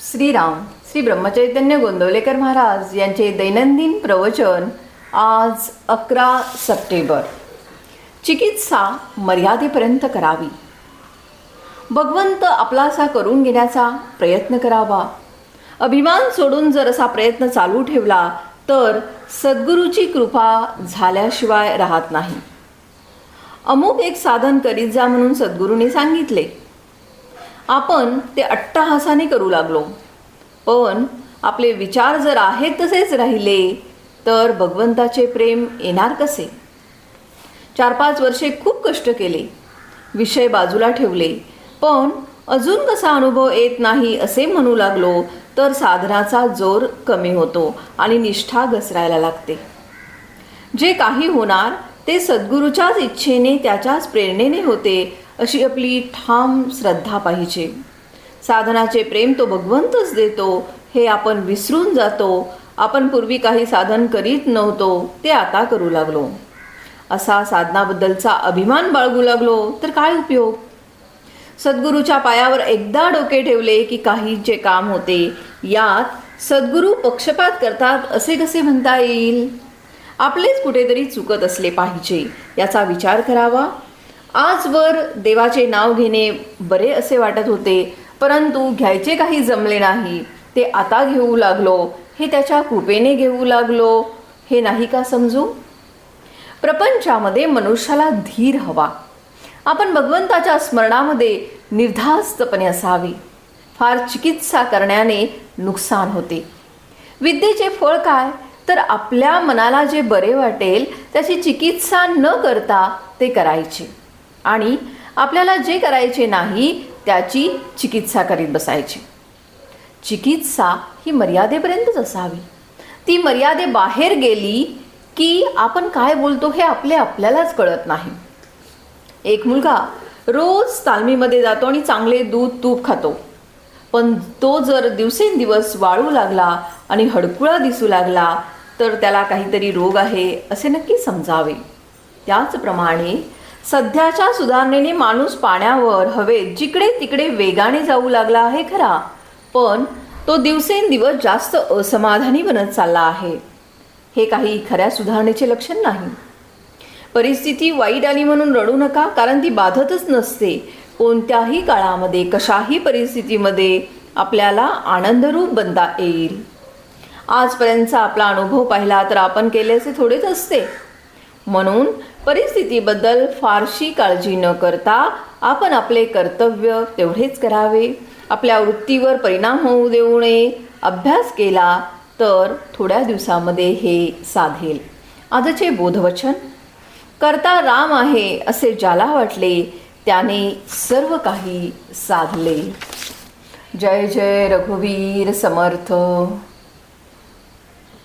श्रीराम श्री ब्रह्मचैतन्य गोंदवलेकर महाराज यांचे दैनंदिन प्रवचन आज अकरा सप्टेंबर. चिकित्सा मर्यादेपर्यंत करावी. भगवंत आपलासा करून घेण्याचा प्रयत्न करावा. अभिमान सोडून जर असा प्रयत्न चालू ठेवला तर सद्गुरूची कृपा झाल्याशिवाय राहत नाही. अमुक एक साधन करीत जा म्हणून सद्गुरूने सांगितले. आपण ते अट्टहासाने करू लागलो. पण आपले विचार जर आहेत तसेच राहिले तर भगवंताचे प्रेम येणार कसे? चार पाच वर्षे खूप कष्ट केले. विषय बाजूला ठेवले. पण अजून कसा अनुभव येत नाही असे म्हणू लागलो तर साधनाचा जोर कमी होतो आणि निष्ठा घसरायला लागते. जे काही होणार ते सद्गुरूच्याच इच्छेने त्याच्याच प्रेरणेने होते अशी आपली ठाम श्रद्धा पाहिजे. साधनाचे प्रेम तो भगवंतच देतो हे आपण विसरून जातो आपण पूर्वी काही साधन करीत नव्हतो ते आता करू लागलो. असा साधनाबद्दलचा अभिमान बाळगू लागलो तर काय उपयोग? सद्गुरूच्या पायावर एकदा डोके ठेवले की काही जे काम होते यात सद्गुरू पक्षपात करतात असे कसे म्हणता येईल? आपलेच कुठेतरी चुकत असले पाहिजे याचा विचार करावा. आजवर देवाचे नाव घेणे बरे असे वाटत होते परंतु घ्यायचे काही जमले नाही. ते आता घेऊ लागलो हे त्याच्या कृपेने घेऊ लागलो हे नाही का समजू? प्रपंचामध्ये मनुष्याला धीर हवा. आपण भगवंताच्या स्मरणामध्ये निर्धास्तपणे असावे. फार चिकित्सा करण्याने नुकसान होते. विद्येचे फळ काय? तर आपल्या मनाला जे बरे वाटेल त्याची चिकित्सा न करता ते करायचे. आणि आपल्याला जे करायचे नाही त्याची चिकित्सा करीत बसायची. चिकित्सा ही मर्यादेपर्यंतच असावी. ती मर्यादेबाहेर गेली की आपण काय बोलतो हे आपले आपल्यालाच कळत नाही. एक मुलगा रोज तालमीमध्ये जातो आणि चांगले दूध तूप खातो. पण तो जर दिवसेंदिवस वाळू लागला आणि हडकुळा दिसू लागला तर त्याला काहीतरी रोग आहे असे नक्की समजावे. त्याचप्रमाणे सध्याच्या सुधारणेने माणूस पाण्यावर हवेत जिकडे तिकडे वेगाने जाऊ लागला आहे खरा. पण तो दिवसेंदिवस जास्त असमाधानी बनत चालला आहे. हे काही खऱ्या सुधारणेचे लक्षण नाही. परिस्थिती वाईट आली म्हणून रडू नका कारण ती बाधतच नसते. कोणत्याही काळामध्ये कशाही परिस्थितीमध्ये आपल्याला आनंदरूप बनता येईल. आजपर्यंतचा आपला अनुभव पाहिला तर आपण केले असे थोडेच असते. म्हणून परिस्थितीबद्दल फारशी काळजी न करता आपण आपले कर्तव्य तेवढेच करावे. आपल्या वृत्तीवर परिणाम होऊ देऊ नये. अभ्यास केला तर थोड्या दिवसामध्ये हे साधेल. आजचे बोधवचन करता राम आहे असे ज्याला वाटले त्याने सर्व काही साधले. जय जय रघुवीर समर्थ.